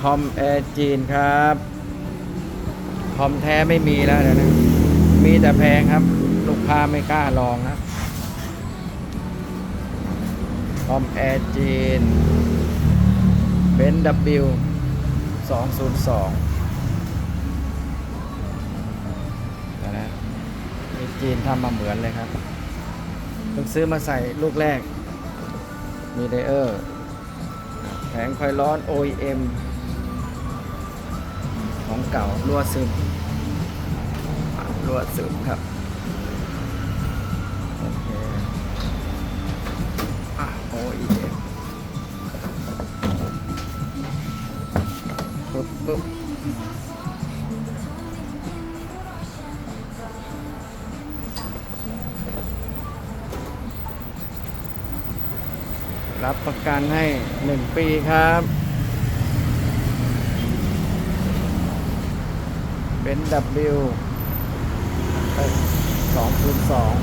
คอมแอร์จีนครับ คอมแท้ไม่มีแล้วเดี๋ยวนะ มีแต่แพงครับ ลูกค้าไม่กล้าลองนะ คอมแอร์จีนเบน W 202นะนะมีจีนทำมาเหมือนเลยครับเพิ่งซื้อมาใส่ลูกแรก มีไดเออร์แผงคอยร้อน OEM ของเก่ารั่วซึมรั่วซึมครับโอเคอะ OEM ปึ๊บปึ๊บรับประกันให้ 1 ปีครับ เป็นดับเสองคูณสอง